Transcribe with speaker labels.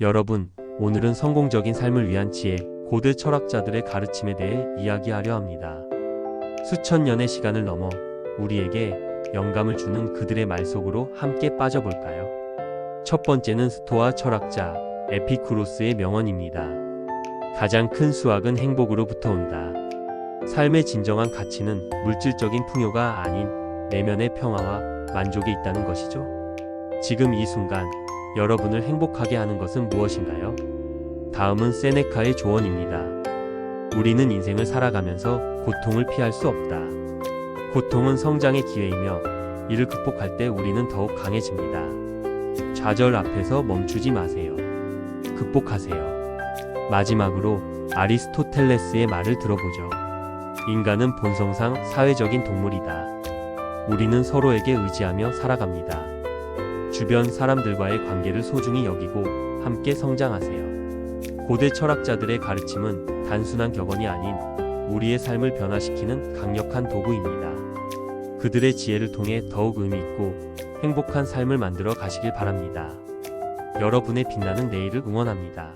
Speaker 1: 여러분, 오늘은 성공적인 삶을 위한 지혜, 고대 철학자들의 가르침에 대해 이야기하려 합니다. 수천 년의 시간을 넘어 우리에게 영감을 주는 그들의 말 속으로 함께 빠져볼까요? 첫 번째는 스토아 철학자 에피쿠로스의 명언입니다. 가장 큰 수확은 행복으로부터 온다. 삶의 진정한 가치는 물질적인 풍요가 아닌 내면의 평화와 만족에 있다는 것이죠. 지금 이 순간 여러분을 행복하게 하는 것은 무엇인가요? 다음은 세네카의 조언입니다. 우리는 인생을 살아가면서 고통을 피할 수 없다. 고통은 성장의 기회이며 이를 극복할 때 우리는 더욱 강해집니다. 좌절 앞에서 멈추지 마세요. 극복하세요. 마지막으로 아리스토텔레스의 말을 들어보죠. 인간은 본성상 사회적인 동물이다. 우리는 서로에게 의지하며 살아갑니다. 주변 사람들과의 관계를 소중히 여기고 함께 성장하세요. 고대 철학자들의 가르침은 단순한 격언이 아닌 우리의 삶을 변화시키는 강력한 도구입니다. 그들의 지혜를 통해 더욱 의미 있고 행복한 삶을 만들어 가시길 바랍니다. 여러분의 빛나는 내일을 응원합니다.